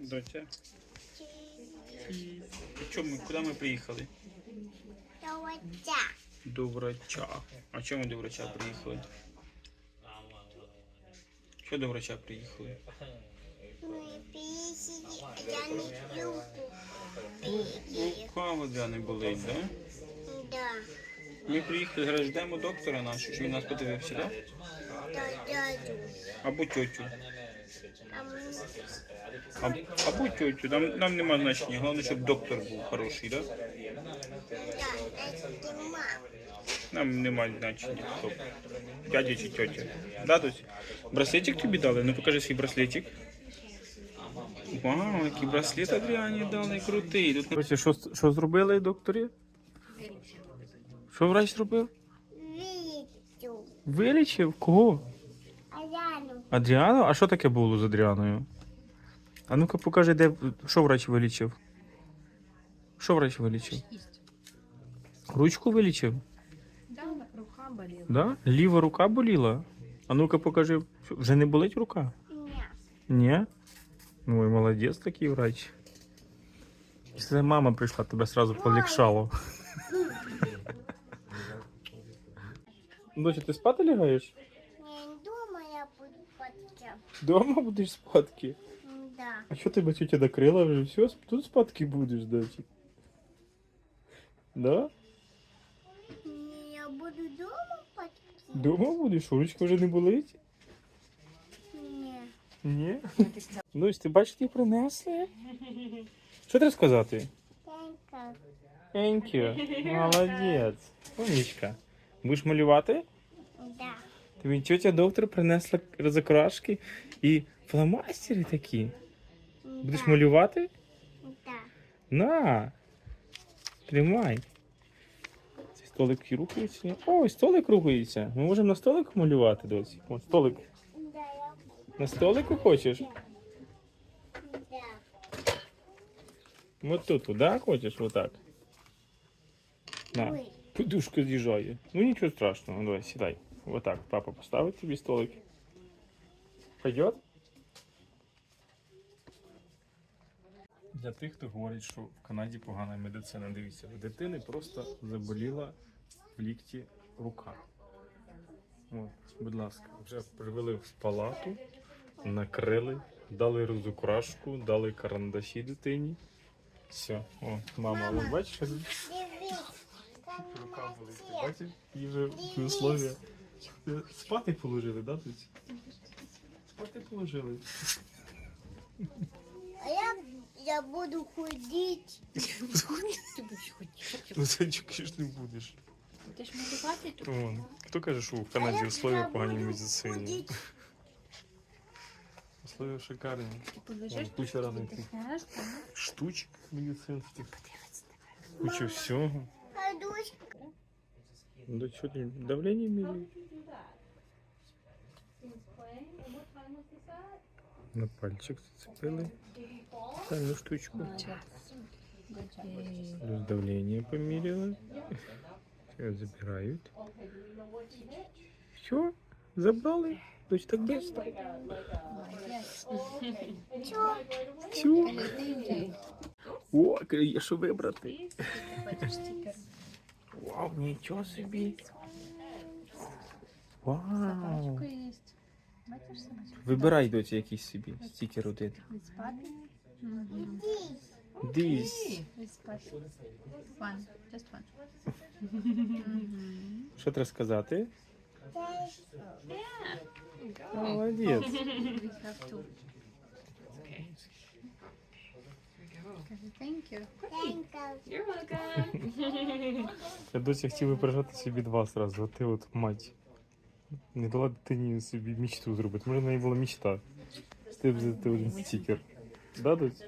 Доця. Чому, куди ми приїхали? Давайте. До врача. А чому до врача приїхали? Що до врача приїхали? Рука вода не болить, да? Да, Ми приїхали, зараз ждемо доктора нашого, щоб він нас подивився, да? да, дядю. Або тьотю. А А, або тьотю. Нам, нам нема значення. Головне, щоб доктор був хороший, да? да. Нам немає значення. Хто. Дядя чи тьотя. Да, Дусь? Браслетик тобі дали? Ну покажи свій браслетик. Вау, який браслет Адріані дали, крутий. Тут... Що, що зробили докторі? Що врач зробив? Видите, Вилічив? Кого? Адріану? А що таке було з Адріаною? А ну-ка покажи, де що врач вилічив? Що врач вилічив? Ручку вилічив? Да, рука болела. Да? Ліва рука боліла? А ну-ка покажи, вже не болить рука? Нет. Ні? Ну і молодець такий врач. Це мама прийшла, тебе сразу полегшало. Доча, ти спати лягаєш? Не дома будеш спадки. Да. А що тебе тетя накрила вже? Все, тут спадки будеш, дочі. Да? Не, Я буду дома подчас. Дома будеш? Ручка вже не болить? Не. Ні. Ну, ти бачиш, ті принесли. Що треба сказати? Thank you. Молодець. Умничка. Будеш малювати? Тобі тетя доктор принесла розокрашки і фломастери такі. Будеш малювати? Да. На. Тримай. Цей столик рухається. Ой, столик рухається. Ми можемо на столик малювати, досі. О, столик. На столику хочеш? От тут, да, хочеш? Отак. На. Подушка з'їжджає. Ну нічого страшного, давай, сідай. Отак, папа поставить тобі столик. Пойдет? Для тих, хто говорить, що в Канаді погана медицина, дивіться, у дитини просто заболіла в лікті рука. От, будь ласка, вже привели в палату, накрили, дали розукрашку, дали карандаші дитині. Все, о, мама, ви бачиш? Рука болить, бачиш? І вже в условия. Ти Спати положили, да, тут? Спати положили. А я, я буду ходить. Ти будеш ходити. Ну це чекай ж не будеш. Ти ж малювати тут? Вон. Хто каже, що в А Канаді я- условия я погані в буду медицині? ходить. Условия шикарні. Ти полежиш Вон, куча тут, разних ти цих знаєш, так? штучок медицинських. Куча всього. Подушка. Да що ти, давлення міряють? На пальчик зацепили. Спеціальну штучку. Плюс давление померила. Все, забирают. Все, забрали. То есть так быстро. Чё? Все. О, є що вибрати. Бачиш стікер. Вау, нічого собі. Вау. Вибирай доці якийсь собі стікер один. Just one. Що треба сказати? Молодець. Thank you. You're welcome. Я досі хотів прижати собі два сразу, а ти от мать. Не дала дитині собі мечту зробити. Може, в неї була мечта. Ти тебе взяти один стікер. Да, дось?